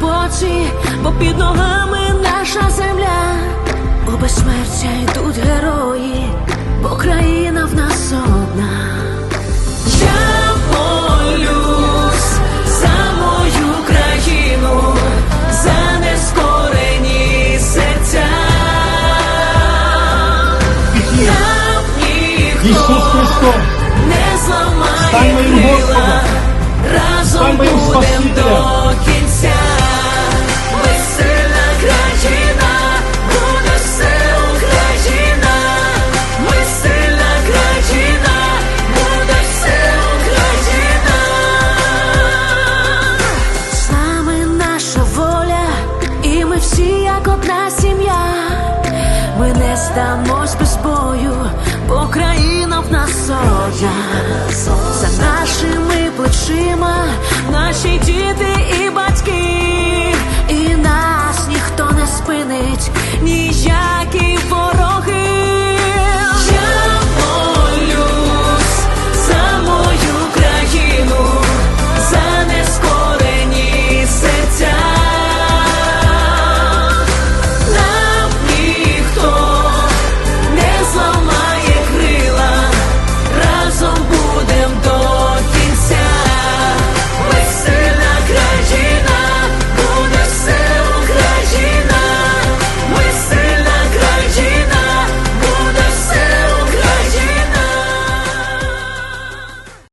боці, бо під ногами наша земля, у безсмертя йдуть герої, бо країна в нас одна. Я молюсь за мою країну, за серця. Не зламає крила, разом будемо. здамось без бою, бо країна в нас соня. за нашими плечима, наші діти і батьки, і нас ніхто не спинить, ніяк.